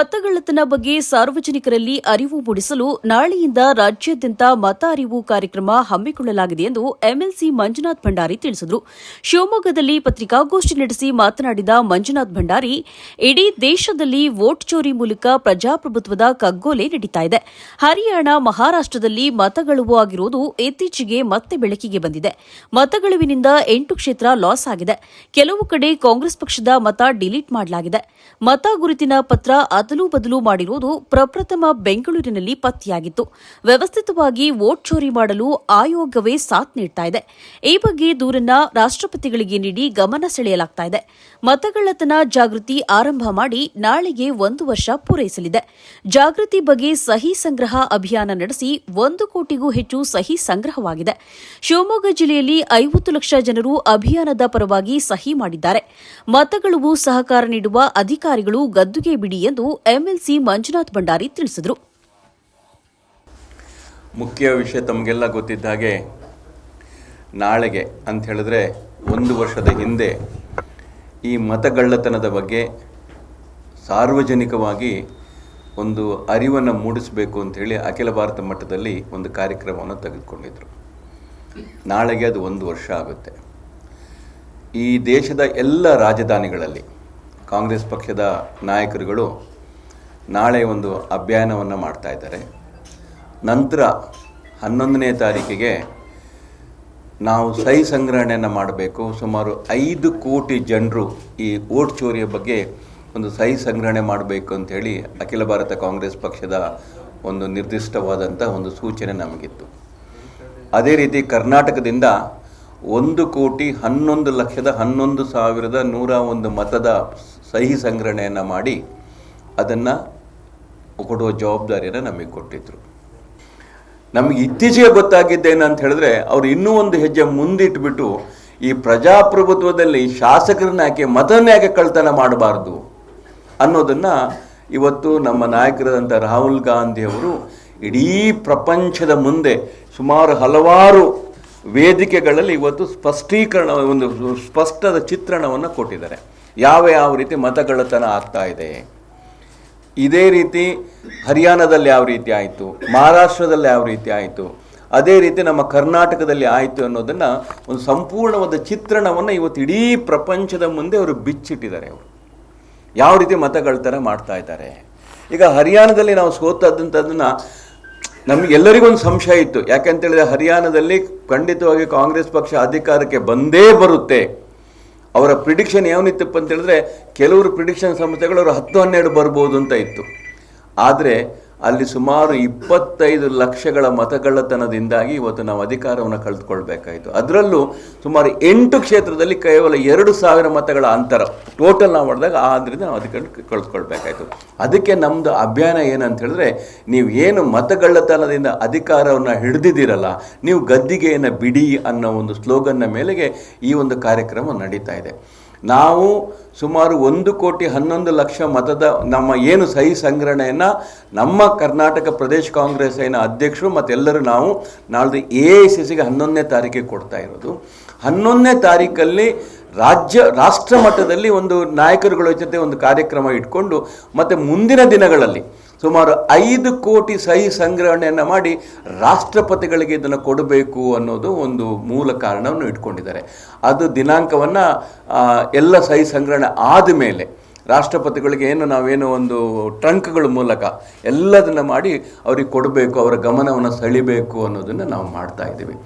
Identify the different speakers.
Speaker 1: ಮತಗಳ್ಳತನ ಬಗ್ಗೆ ಸಾರ್ವಜನಿಕರಲ್ಲಿ ಅರಿವು ಮೂಡಿಸಲು ನಾಳೆಯಿಂದ ರಾಜ್ಯಾದ್ಯಂತ ಮತ ಅರಿವು ಕಾರ್ಯಕ್ರಮ ಹಮ್ಮಿಕೊಳ್ಳಲಾಗಿದೆ ಎಂದು ಎಂಎಲ್ಸಿ ಮಂಜುನಾಥ್ ಭಂಡಾರಿ ತಿಳಿಸಿದರು. ಶಿವಮೊಗ್ಗದಲ್ಲಿ ಪತ್ರಿಕಾಗೋಷ್ಠಿ ನಡೆಸಿ ಮಾತನಾಡಿದ ಮಂಜುನಾಥ್ ಭಂಡಾರಿ, ಇಡೀ ದೇಶದಲ್ಲಿ ವೋಟ್ ಚೋರಿ ಮೂಲಕ ಪ್ರಜಾಪ್ರಭುತ್ವದ ಕಗ್ಗೋಲೆ ನಡೀತಾ ಇದೆ. ಹರಿಯಾಣ ಮಹಾರಾಷ್ಟದಲ್ಲಿ ಮತಗಳುವು ಆಗಿರುವುದು ಇತ್ತೀಚೆಗೆ ಮತ್ತೆ ಬೆಳಕಿಗೆ ಬಂದಿದೆ. ಮತಗಳುವಿನಿಂದ ಎಂಟು ಕ್ಷೇತ್ರ ಲಾಸ್ ಆಗಿದೆ. ಕೆಲವು ಕಡೆ ಕಾಂಗ್ರೆಸ್ ಪಕ್ಷದ ಮತ ಡಿಲೀಟ್ ಮಾಡಲಾಗಿದೆ. ಮತ ಗುರುತಿನ ಪತ್ರ ಅದಲು ಬದಲು ಮಾಡಿರುವುದು ಪ್ರಪ್ರಥಮ ಬೆಂಗಳೂರಿನಲ್ಲಿ ಪತ್ತೆಯಾಗಿತ್ತು. ವ್ಯವಸ್ಥಿತವಾಗಿ ವೋಟ್ ಚೋರಿ ಮಾಡಲು ಆಯೋಗವೇ ಸಾಥ್ ನೀಡ್ತಾ ಇದೆ. ಈ ಬಗ್ಗೆ ದೂರನ್ನ ರಾಷ್ಟ್ರಪತಿಗಳಿಗೆ ನೀಡಿ ಗಮನ ಸೆಳೆಯಲಾಗ್ತಾ ಇದೆ. ಮತಗಳ್ಳತನ ಜಾಗೃತಿ ಆರಂಭ ಮಾಡಿ ನಾಳೆಗೆ ಒಂದು ವರ್ಷ ಪೂರೈಸಲಿದೆ. ಜಾಗೃತಿ ಬಗ್ಗೆ ಸಹಿ ಸಂಗ್ರಹ ಅಭಿಯಾನ ನಡೆಸಿ ಒಂದು ಕೋಟಿಗೂ ಹೆಚ್ಚು ಸಹಿ ಸಂಗ್ರಹವಾಗಿದೆ. ಶಿವಮೊಗ್ಗ ಜಿಲ್ಲೆಯಲ್ಲಿ ಐವತ್ತು ಲಕ್ಷ ಜನರು ಅಭಿಯಾನದ ಪರವಾಗಿ ಸಹಿ ಮಾಡಿದ್ದಾರೆ. ಮತಗಳಿಗೂ ಸಹಕಾರ ನೀಡುವ ಅಧಿಕಾರಿಗಳು ಗದ್ದುಗೆ ಬಿಡಿ ಎಂದು ಎಂಎಲ್ಸಿ ಮಂಜುನಾಥ್ ಭಂಡಾರಿ ತಿಳಿಸಿದರು.
Speaker 2: ಮುಖ್ಯ ವಿಷಯ ತಮಗೆಲ್ಲ ಗೊತ್ತಿದ್ದ ಹಾಗೆ ನಾಳೆಗೆ ಅಂತ ಹೇಳಿದ್ರೆ ಒಂದು ವರ್ಷದ ಹಿಂದೆ ಈ ಮತಗಳ್ಳತನದ ಬಗ್ಗೆ ಸಾರ್ವಜನಿಕವಾಗಿ ಒಂದು ಅರಿವನ್ನು ಮೂಡಿಸಬೇಕು ಅಂಥೇಳಿ ಅಖಿಲ ಭಾರತ ಮಟ್ಟದಲ್ಲಿ ಒಂದು ಕಾರ್ಯಕ್ರಮವನ್ನು ತೆಗೆದುಕೊಂಡಿದ್ದರು ನಾಳೆಗೆ ಅದು ಒಂದು ವರ್ಷ ಆಗುತ್ತೆ. ಈ ದೇಶದ ಎಲ್ಲ ರಾಜಧಾನಿಗಳಲ್ಲಿ ಕಾಂಗ್ರೆಸ್ ಪಕ್ಷದ ನಾಯಕರುಗಳು ನಾಳೆ ಒಂದು ಅಭಿಯಾನವನ್ನು ಮಾಡ್ತಾ ಇದ್ದಾರೆ. ನಂತರ ಹನ್ನೊಂದನೇ ತಾರೀಕಿಗೆ ನಾವು ಸಹಿ ಸಂಗ್ರಹಣೆಯನ್ನು ಮಾಡಬೇಕು. ಸುಮಾರು ಐದು ಕೋಟಿ ಜನರು ಈ ಓಟ್ ಚೋರಿಯ ಬಗ್ಗೆ ಒಂದು ಸಹಿ ಸಂಗ್ರಹಣೆ ಮಾಡಬೇಕು ಅಂಥೇಳಿ ಅಖಿಲ ಭಾರತ ಕಾಂಗ್ರೆಸ್ ಪಕ್ಷದ ಒಂದು ನಿರ್ದಿಷ್ಟವಾದಂಥ ಒಂದು ಸೂಚನೆ ನಮಗಿತ್ತು. ಅದೇ ರೀತಿ ಕರ್ನಾಟಕದಿಂದ ಒಂದು ಕೋಟಿ ಹನ್ನೊಂದು ಲಕ್ಷದ ಹನ್ನೊಂದು ಸಾವಿರದ ನೂರ ಒಂದು ಮತದ ಸಹಿ ಸಂಗ್ರಹಣೆಯನ್ನು ಮಾಡಿ ಅದನ್ನು ಕೊಡುವ ಜವಾಬ್ದಾರಿಯನ್ನು ನಮಗೆ ಕೊಟ್ಟಿದ್ದರು ನಮಗೆ ಇತ್ತೀಚೆಗೆ ಗೊತ್ತಾಗಿದ್ದೇನು ಅಂತ ಹೇಳಿದ್ರೆ, ಅವರು ಇನ್ನೂ ಒಂದು ಹೆಜ್ಜೆ ಮುಂದಿಟ್ಬಿಟ್ಟು ಈ ಪ್ರಜಾಪ್ರಭುತ್ವದಲ್ಲಿ ಶಾಸಕರನ್ನ ಯಾಕೆ ಮತನ ಯಾಕೆ ಕಳ್ತನ ಮಾಡಬಾರ್ದು ಅನ್ನೋದನ್ನ ಇವತ್ತು ನಮ್ಮ ನಾಯಕರಾದಂಥ ರಾಹುಲ್ ಗಾಂಧಿ ಅವರು ಇಡೀ ಪ್ರಪಂಚದ ಮುಂದೆ ಸುಮಾರು ಹಲವಾರು ವೇದಿಕೆಗಳಲ್ಲಿ ಇವತ್ತು ಸ್ಪಷ್ಟೀಕರಣ, ಒಂದು ಸ್ಪಷ್ಟದ ಚಿತ್ರಣವನ್ನು ಕೊಟ್ಟಿದ್ದಾರೆ. ಯಾವ ಯಾವ ರೀತಿ ಮತಗಳತನ ಆಗ್ತಾ ಇದೆ ಇದೇ ರೀತಿ ಹರಿಯಾಣದಲ್ಲಿ ಯಾವ ರೀತಿ ಆಯಿತು? ಮಹಾರಾಷ್ಟ್ರದಲ್ಲಿ ಯಾವ ರೀತಿ ಆಯಿತು? ಅದೇ ರೀತಿ ನಮ್ಮ ಕರ್ನಾಟಕದಲ್ಲಿ ಆಯಿತು ಅನ್ನೋದನ್ನು ಒಂದು ಸಂಪೂರ್ಣವಾದ ಚಿತ್ರಣವನ್ನು ಇವತ್ತು ಇಡೀ ಪ್ರಪಂಚದ ಮುಂದೆ ಅವರು ಬಿಚ್ಚಿಟ್ಟಿದ್ದಾರೆ ಅವರು. ಯಾವ ರೀತಿ ಮತಗಳ್ತನ ಮಾಡ್ತಾ ಇದ್ದಾರೆ? ಈಗ ಹರಿಯಾಣದಲ್ಲಿ ನಾವು ಸೋತದಂಥದ್ದನ್ನು ನಮಗೆಲ್ಲರಿಗೂ ಒಂದು ಸಂಶಯ ಇತ್ತು. ಯಾಕೆಂತೇಳಿದ್ರೆ ಹರಿಯಾಣದಲ್ಲಿ ಖಂಡಿತವಾಗಿ ಕಾಂಗ್ರೆಸ್ ಪಕ್ಷ ಅಧಿಕಾರಕ್ಕೆ ಬಂದೇ ಬರುತ್ತೆ. ಅವರ ಪ್ರಿಡಿಕ್ಷನ್ ಯಾವನಿತ್ತಪ್ಪ ಅಂತ ಹೇಳಿದ್ರೆ ಕೆಲವರು ಪ್ರಿಡಿಕ್ಷನ್ ಸಂಸ್ಥೆಗಳು ಅವರು ಹತ್ತು ಹನ್ನೆರಡು ಬರ್ಬೋದು ಅಂತ ಇತ್ತು. ಆದರೆ ಅಲ್ಲಿ ಸುಮಾರು ಇಪ್ಪತ್ತೈದು ಲಕ್ಷಗಳ ಮತಗಳ್ಳತನದಿಂದಾಗಿ ಇವತ್ತು ನಾವು ಅಧಿಕಾರವನ್ನು ಕಳೆದುಕೊಳ್ಬೇಕಾಯಿತು. ಅದರಲ್ಲೂ ಸುಮಾರು ಎಂಟು ಕ್ಷೇತ್ರದಲ್ಲಿ ಕೇವಲ ಎರಡು ಸಾವಿರ ಮತಗಳ ಅಂತರ ಟೋಟಲ್ ನಾವು ಮಾಡಿದಾಗ ಆದ್ದರಿಂದ ನಾವು ಅಧಿಕಾರ ಕಳೆದುಕೊಳ್ಬೇಕಾಯಿತು. ಅದಕ್ಕೆ ನಮ್ಮದು ಅಭಿಯಾನ ಏನಂತ ಹೇಳಿದ್ರೆ ನೀವು ಏನು ಮತಗಳ್ಳತನದಿಂದ ಅಧಿಕಾರವನ್ನು ಹಿಡಿದಿದ್ದೀರಲ್ಲ, ನೀವು ಗದ್ದಿಗೆಯನ್ನು ಬಿಡಿ ಅನ್ನೋ ಒಂದು ಸ್ಲೋಗನ್ನ ಮೇಲೆಗೆ ಈ ಒಂದು ಕಾರ್ಯಕ್ರಮ ನಡೀತಾ ಇದೆ. ನಾವು ಸುಮಾರು ಒಂದು ಕೋಟಿ ಹನ್ನೊಂದು ಲಕ್ಷ ಮತದ ನಮ್ಮ ಏನು ಸಹಿ ಸಂಗ್ರಹಣೆಯನ್ನು ನಮ್ಮ ಕರ್ನಾಟಕ ಪ್ರದೇಶ ಕಾಂಗ್ರೆಸ್ ಕಾಂಗ್ರೆಸ್ಸಿನ ಅಧ್ಯಕ್ಷರು ಮತ್ತೆಲ್ಲರೂ ನಾವು ನಾಳ್ದು ಎ ಐ ಸಿ ಸಿಗೆ ಹನ್ನೊಂದನೇ ತಾರೀಕಿಗೆ ಕೊಡ್ತಾ ಇರೋದು. ಹನ್ನೊಂದನೇ ತಾರೀಕಲ್ಲಿ ರಾಜ್ಯ, ರಾಷ್ಟ್ರ ಮಟ್ಟದಲ್ಲಿ ಒಂದು ನಾಯಕರುಗಳ ಜೊತೆ ಒಂದು ಕಾರ್ಯಕ್ರಮ ಇಟ್ಕೊಂಡು ಮತ್ತು ಮುಂದಿನ ದಿನಗಳಲ್ಲಿ ಸುಮಾರು ಐದು ಕೋಟಿ ಸಹಿ ಸಂಗ್ರಹಣೆಯನ್ನು ಮಾಡಿ ರಾಷ್ಟ್ರಪತಿಗಳಿಗೆ ಇದನ್ನು ಕೊಡಬೇಕು ಅನ್ನೋದು ಒಂದು ಮೂಲ ಕಾರಣವನ್ನು ಇಟ್ಕೊಂಡಿದ್ದಾರೆ. ಅದು ದಿನಾಂಕವನ್ನು ಎಲ್ಲ ಸಹಿ ಸಂಗ್ರಹಣೆ ಆದ ಮೇಲೆ ರಾಷ್ಟ್ರಪತಿಗಳಿಗೆ ಏನು ನಾವೇನು ಒಂದು ಟ್ರಂಕ್ಗಳ ಮೂಲಕ ಎಲ್ಲದನ್ನು ಮಾಡಿ ಅವ್ರಿಗೆ ಕೊಡಬೇಕು, ಅವರ ಗಮನವನ್ನು ಸೆಳಿಬೇಕು ಅನ್ನೋದನ್ನು ನಾವು ಮಾಡ್ತಾ ಇದ್ದೀವಿ.